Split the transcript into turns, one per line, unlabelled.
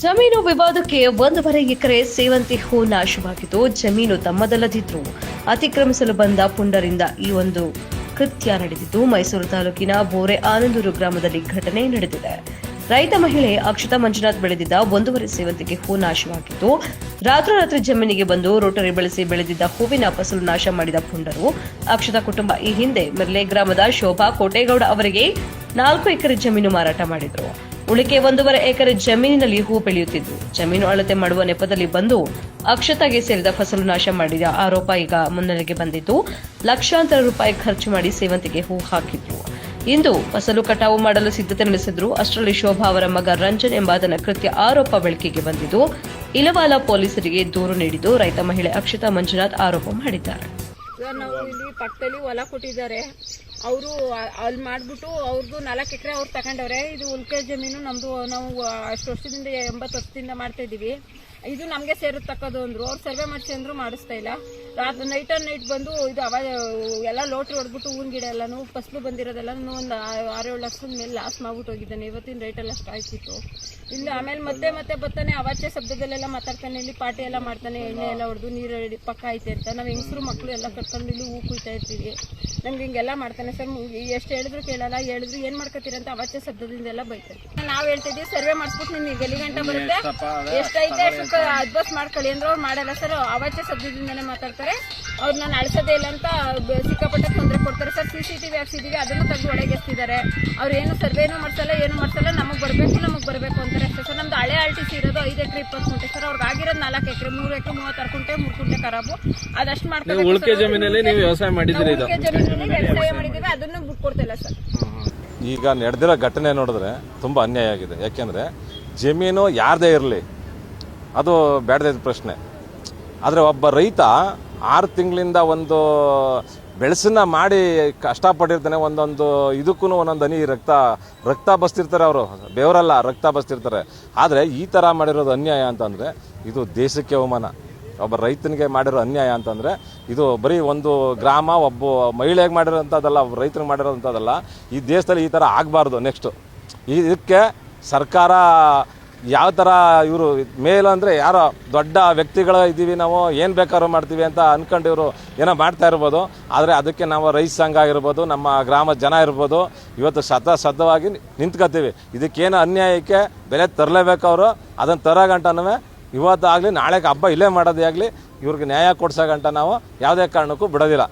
ಜಮೀನು ವಿವಾದಕ್ಕೆ ಒಂದೂವರೆ ಎಕರೆ ಸೇವಂತಿ ಹೂ ನಾಶವಾಗಿದ್ದು, ಜಮೀನು ತಮ್ಮದಲ್ಲದಿದ್ರು. ಅತಿಕ್ರಮಿಸಲು ಬಂದ ಪುಂಡರಿಂದ ಈ ಒಂದು ಕೃತ್ಯ ನಡೆದಿದ್ದು, ಮೈಸೂರು ತಾಲೂಕಿನ ಬೋರೆ ಆನಂದೂರು ಗ್ರಾಮದಲ್ಲಿ ಘಟನೆ ನಡೆದಿದೆ. ರೈತ ಮಹಿಳೆ ಅಕ್ಷತಾ ಮಂಜುನಾಥ್ ಬೆಳೆದಿದ್ದ ಒಂದೂವರೆ ಸೇವಂತಿಗೆ ಹೂ ನಾಶವಾಗಿದ್ದು, ರಾತ್ರೋರಾತ್ರಿ ಜಮೀನಿಗೆ ಬಂದು ರೋಟರಿ ಬೆಳೆಸಿ ಬೆಳೆದಿದ್ದ ಹೂವಿನ ಫಸಲು ನಾಶ ಮಾಡಿದ ಪುಂಡರು. ಅಕ್ಷತಾ ಕುಟುಂಬ ಈ ಹಿಂದೆ ಮಿರ್ಲೆ ಗ್ರಾಮದ ಶೋಭಾ ಕೋಟೇಗೌಡ ಅವರಿಗೆ ನಾಲ್ಕು ಎಕರೆ ಜಮೀನು ಮಾರಾಟ ಮಾಡಿದ್ರು. ಉಳಿಕೆ ಒಂದೂವರೆ ಎಕರೆ ಜಮೀನಿನಲ್ಲಿ ಹೂ ಬೆಳೆಯುತ್ತಿದ್ದು. ಜಮೀನು ಅಳತೆ ಮಾಡುವ ನೆಪದಲ್ಲಿ ಬಂದು ಅಕ್ಷತಾಗೆ ಸೇರಿದ ಫಸಲು ನಾಶ ಮಾಡಿದ ಆರೋಪ ಈಗ ಮುನ್ನೆಲೆಗೆ ಬಂದಿದ್ದು, ಲಕ್ಷಾಂತರ ರೂಪಾಯಿ ಖರ್ಚು ಮಾಡಿ ಸೇವಂತಿಗೆ ಹೂ ಹಾಕಿದ್ರು ಇಂದು ಫಸಲು ಕಟಾವು ಮಾಡಲು ಸಿದ್ಧತೆ ನಡೆಸಿದ್ರು. ಅಷ್ಟರಲ್ಲಿ ಶೋಭಾ ಅವರ ಮಗ ರಂಜನ್ ಎಂಬಾತನ ಕೃತ್ಯ ಆರೋಪ ಬೆಳಕಿಗೆ ಬಂದಿದ್ದು, ಇಲವಾಲ ಪೊಲೀಸರಿಗೆ ದೂರು ನೀಡಿದ್ದು. ರೈತ ಮಹಿಳೆ ಅಕ್ಷತಾ ಮಂಜುನಾಥ್ ಆರೋಪ ಮಾಡಿದ್ದಾರೆ.
ಹೊಲ ಕೊಟ್ಟಿದ್ದಾರೆ. ಅವರು ಅಲ್ಲಿ ಮಾಡ್ಬಿಟ್ಟು ಅವ್ರದ್ದು ನಾಲ್ಕು ಎಕರೆ ಅವ್ರು ತಗೊಂಡವ್ರೆ. ಇದು ಉಲ್ಕೆ ಜಮೀನು ನಮ್ದು, ನಾವು ಅಷ್ಟು ವರ್ಷದಿಂದ ಎಂಬತ್ತು ವರ್ಷದಿಂದ ಮಾಡ್ತಾ ಇದೀವಿ ಇದು ನಮಗೆ ಸೇರುತ್ತಕ್ಕದು ಅಂದರು. ಅವ್ರು ಸರ್ವೆ ಮಾಡಿಸಿ ಅಂದ್ರು, ಮಾಡಿಸ್ತಾ ಇಲ್ಲ. ರಾತ್ರಿ ನೈಟ್ ಆ್ಯಂಡ್ ನೈಟ್ ಬಂದು ಇದು ಅವ, ಎಲ್ಲ ಲೋಟ್ರಿ ಹೊಡ್ಬಿಟ್ಟು ಹೂವಿನ ಗಿಡ ಎಲ್ಲಾನು, ಫಸ್ಲು ಬಂದಿರೋದೆಲ್ಲನೂ ಒಂದು ಆರು ಏಳು ಲಕ್ಷದ ಮೇಲೆ ಲಾಸ್ ಮಾಡ್ಬಿಟ್ಟು ಹೋಗಿದ್ದಾನೆ. ಇವತ್ತಿನ ರೇಟೆಲ್ಲ ಅಷ್ಟು ಆಯ್ತಿತ್ತು ಇಲ್ಲ ಆಮೇಲೆ ಮತ್ತೆ ಮತ್ತೆ ಬರ್ತಾನೆ ಅವಾಚ್ಯ ಶಬ್ದದಲ್ಲೆಲ್ಲ ಮಾತಾಡ್ತಾನೆ, ಇಲ್ಲಿ ಪಾರ್ಟಿ ಎಲ್ಲ ಮಾಡ್ತಾನೆ, ಎಣ್ಣೆ ಎಲ್ಲ ಹೊಡೆದು ನೀರು ಪಕ್ಕ ಐತೆ ಅಂತ. ನಾವು ಹೆಂಗಸರು ಮಕ್ಕಳು ಎಲ್ಲ ಕರ್ಕೊಂಡು ಇಲ್ಲಿ ಹೂ ಕುಯ್ತಾ ಇರ್ತೀವಿ. ನಮ್ಗೆ ಹಿಂಗೆಲ್ಲ ಮಾಡ್ತಾನೆ. ಸರ್ ಎಷ್ಟು ಹೇಳಿದ್ರು ಕೇಳಲ್ಲ, ಹೇಳಿದ್ರು ಏನು ಮಾಡ್ಕೋತೀರ ಅಂತ ಅವಾಚ್ಯ ಶಬ್ದದಿಂದ ಎಲ್ಲ ಬೈತಾರೆ ನಾವು ಹೇಳ್ತಿದ್ದೀವಿ ಸರ್ವೆ ಮಾಡಿಸ್ಬಿಟ್ಟು ನಿಮ್ಗೆ ಎಲ್ಲಿ ಗಂಟೆ ಬರುತ್ತೆ? ಎಷ್ಟೈತೆ ಅಡ್ಬಸ್ ಮಾಡ್ಕೊಳ್ಳಿ ಅಂದ್ರೆ ಅವ್ರು ಮಾಡಲ್ಲ. ಸರ್ ಅವಾಚ್ಯ ಶಬ್ದದಿಂದನೇ ಮಾತಾಡ್ತಾರೆ. ಅವ್ರು ನಾನು ನಡೆಸೋದೇ ಇಲ್ಲ ಅಂತ ಬ- ಸಿಕ್ಕಾಪಟ್ಟೆ ತೊಂದರೆ ಕೊಡ್ತಾರೆ. Sir C C T V ಹಾಕ್ಸಿದೀವಿ ಅದನ್ನು ತೆಗೆದು ಒಳಗೆಸ್ತಿದ್ದಾರೆ ಅವ್ರು ಏನು ಸರ್ವೇನೂ ಮಾಡ್ಸಲ್ಲ ಏನು ಮಾಡ್ಸಲ್ಲ ನಮಗೆ ಬರಬೇಕು ನಮಗೆ ಬರಬೇಕು ಅಂತಾರೆ ಅಷ್ಟೇ. ಸರ್ ನಮ್ದು ಹಳೆ ಆರ್ ಟಿ ಸಿ ಇರೋದು ಐದು ಎಕರೆ ಇಪ್ಪತ್ತು ಕುಂಟೆ ಸರ್ ಅವ್ರಿಗೆ ಆಗಿರೋದು ನಾಲ್ಕು ಎಕರೆ ಮೂರು ಎಕರೆ ಮೂವತ್ತಾರು ಕುಂಟೆ ಮೂರು ಕುಂಟೆ ಖರಾಬು ಅದಷ್ಟು ಮಾಡ್ತಾರೆ
ಉಳಿಕೆ ಜಮೀನಲ್ಲಿ ನೀವು ವ್ಯವಸಾಯ ಮಾಡಿದ್ದೀರಿ ಇದು
ಜಮೀನಲ್ಲಿ ವ್ಯವಸಾಯ ಮಾಡಿದ್ದೀವಿ ಅದನ್ನು ಬಿಟ್ಕೊಡ್ತಿಲ್ಲ ಸರ್.
ಈಗ ನಡೆದಿರೋ ಘಟನೆ ನೋಡಿದ್ರೆ ತುಂಬ ಅನ್ಯಾಯ ಆಗಿದೆ. ಯಾಕೆಂದರೆ ಜಮೀನು ಯಾರದೇ ಇರಲಿ ಅದು ಬೇಡದೇ ಪ್ರಶ್ನೆ. ಆದರೆ ಒಬ್ಬ ರೈತ ಆರು ತಿಂಗಳಿಂದ ಒಂದು ಬೆಳೆಸನ್ನ ಮಾಡಿ ಕಷ್ಟಪಟ್ಟಿರ್ತಾನೆ, ಒಂದೊಂದು ಇದಕ್ಕೂ ಒಂದೊಂದು ಹನಿ ರಕ್ತ ರಕ್ತ ಬಸ್ತಿರ್ತಾರೆ ಅವರು. ಬೆವರಲ್ಲ, ರಕ್ತ ಬಸ್ತಿರ್ತಾರೆ. ಆದರೆ ಈ ಥರ ಮಾಡಿರೋದು ಅನ್ಯಾಯ ಅಂತಂದರೆ ಇದು ದೇಶಕ್ಕೆ ಅವಮಾನ. ಒಬ್ಬ ರೈತನಿಗೆ ಮಾಡಿರೋ ಅನ್ಯಾಯ ಅಂತಂದರೆ ಇದು ಬರೀ ಒಂದು ಗ್ರಾಮ, ಒಬ್ಬ ಮಹಿಳೆಗೆ ಮಾಡಿರೋಂಥದ್ದಲ್ಲ ರೈತನಿಗೆ ಮಾಡಿರೋಂಥದ್ದಲ್ಲ, ಈ ದೇಶದಲ್ಲಿ ಈ ಥರ ಆಗಬಾರ್ದು, ನೆಕ್ಸ್ಟು. ಇದಕ್ಕೆ ಸರ್ಕಾರ ಯಾವ ಥರ ಇವರು ಮೇಲು ಅಂದರೆ ಯಾರೋ ದೊಡ್ಡ ವ್ಯಕ್ತಿಗಳ ಇದ್ದೀವಿ ನಾವು, ಏನು ಬೇಕಾದ್ರೂ ಮಾಡ್ತೀವಿ ಅಂತ ಅಂದ್ಕೊಂಡು ಇವರು ಏನೋ ಮಾಡ್ತಾ ಇರ್ಬೋದು. ಆದರೆ ಅದಕ್ಕೆ ನಾವು ರೈತ ಸಂಘ ಆಗಿರ್ಬೋದು, ನಮ್ಮ ಗ್ರಾಮದ ಜನ ಇರ್ಬೋದು, ಇವತ್ತು ಸತ ಸದ್ದವಾಗಿ ನಿಂತ್ಕೋತೀವಿ ಇದಕ್ಕೇನು ಅನ್ಯಾಯಕ್ಕೆ ಬೆಲೆ ತರಲೇಬೇಕು ಅವರು, ಅದನ್ನು ತರೋಗಂಟನೂ ಇವತ್ತಾಗಲಿ, ನಾಳೆಗೆ ಹಬ್ಬ ಇಲ್ಲೇ ಮಾಡೋದೇ ಆಗಲಿ, ಇವ್ರಿಗೆ ನ್ಯಾಯ ಕೊಡ್ಸೋ ಗಂಟ ನಾವು ಯಾವುದೇ ಕಾರಣಕ್ಕೂ ಬಿಡೋದಿಲ್ಲ.